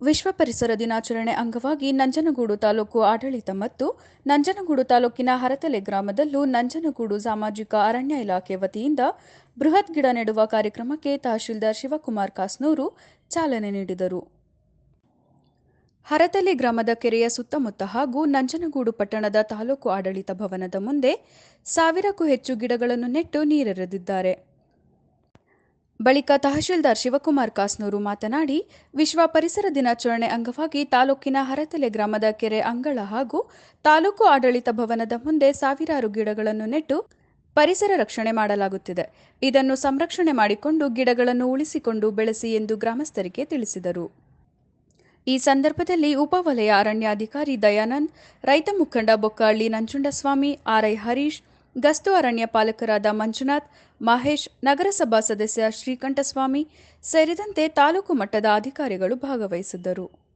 ವಿಶ್ವ ಪರಿಸರ ದಿನಾಚರಣೆ ಅಂಗವಾಗಿ ನಂಜನಗೂಡು ತಾಲೂಕು ಆಡಳಿತ ಮತ್ತು ನಂಜನಗೂಡು ತಾಲೂಕಿನ ಹರತಲೆ ಗ್ರಾಮದಲ್ಲೂ ನಂಜನಗೂಡು ಸಾಮಾಜಿಕ ಅರಣ್ಯ ಇಲಾಖೆ ವತಿಯಿಂದ ಬೃಹತ್ ಗಿಡ ನೆಡುವ ಕಾರ್ಯಕ್ರಮಕ್ಕೆ ತಹಶೀಲ್ದಾರ್ ಶಿವಕುಮಾರ್ ಕಾಸ್ನೂರು ಚಾಲನೆ ನೀಡಿದರು. ಹರತಲೆ ಗ್ರಾಮದ ಕೆರೆಯ ಸುತ್ತಮುತ್ತ ಹಾಗೂ ನಂಜನಗೂಡು ಪಟ್ಟಣದ ತಾಲೂಕು ಆಡಳಿತ ಭವನದ ಮುಂದೆ ಸಾವಿರಕ್ಕೂ ಹೆಚ್ಚು ಗಿಡಗಳನ್ನು ನೆಟ್ಟು ನೀರೆರೆದಿದ್ದಾರೆ. ಬಳಿಕ ತಹಶೀಲ್ದಾರ್ ಶಿವಕುಮಾರ್ ಕಾಸ್ನೂರು ಮಾತನಾಡಿ, ವಿಶ್ವ ಪರಿಸರ ದಿನಾಚರಣೆ ಅಂಗವಾಗಿ ತಾಲೂಕಿನ ಹರತಲೆ ಗ್ರಾಮದ ಕೆರೆ ಅಂಗಳ ಹಾಗೂ ತಾಲೂಕು ಆಡಳಿತ ಭವನದ ಮುಂದೆ ಸಾವಿರಾರು ಗಿಡಗಳನ್ನು ನೆಟ್ಟು ಪರಿಸರ ರಕ್ಷಣೆ ಮಾಡಲಾಗುತ್ತಿದೆ. ಇದನ್ನು ಸಂರಕ್ಷಣೆ ಮಾಡಿಕೊಂಡು ಗಿಡಗಳನ್ನು ಉಳಿಸಿಕೊಂಡು ಬೆಳೆಸಿ ಎಂದು ಗ್ರಾಮಸ್ಥರಿಗೆ ತಿಳಿಸಿದರು. ಈ ಸಂದರ್ಭದಲ್ಲಿ ಉಪವಲಯ ಅರಣ್ಯಾಧಿಕಾರಿ ದಯಾನಂದ್, ರೈತ ಮುಖಂಡ ಬೊಕ್ಕಹಳ್ಳಿ ನಂಜುಂಡಸ್ವಾಮಿ, ಆರ್ಐ ಹರೀಶ್ ಗಸ್ತು ಅರಣ್ಯ ಪಾಲಕರಾದ ಮಂಜುನಾಥ್ ಮಹೇಶ್ ನಗರಸಭಾ ಸದಸ್ಯ ಶ್ರೀಕಂಠಸ್ವಾಮಿ ಸೇರಿದಂತೆ ತಾಲೂಕು ಮಟ್ಟದ ಅಧಿಕಾರಿಗಳು ಭಾಗವಹಿಸಿದ್ದರು.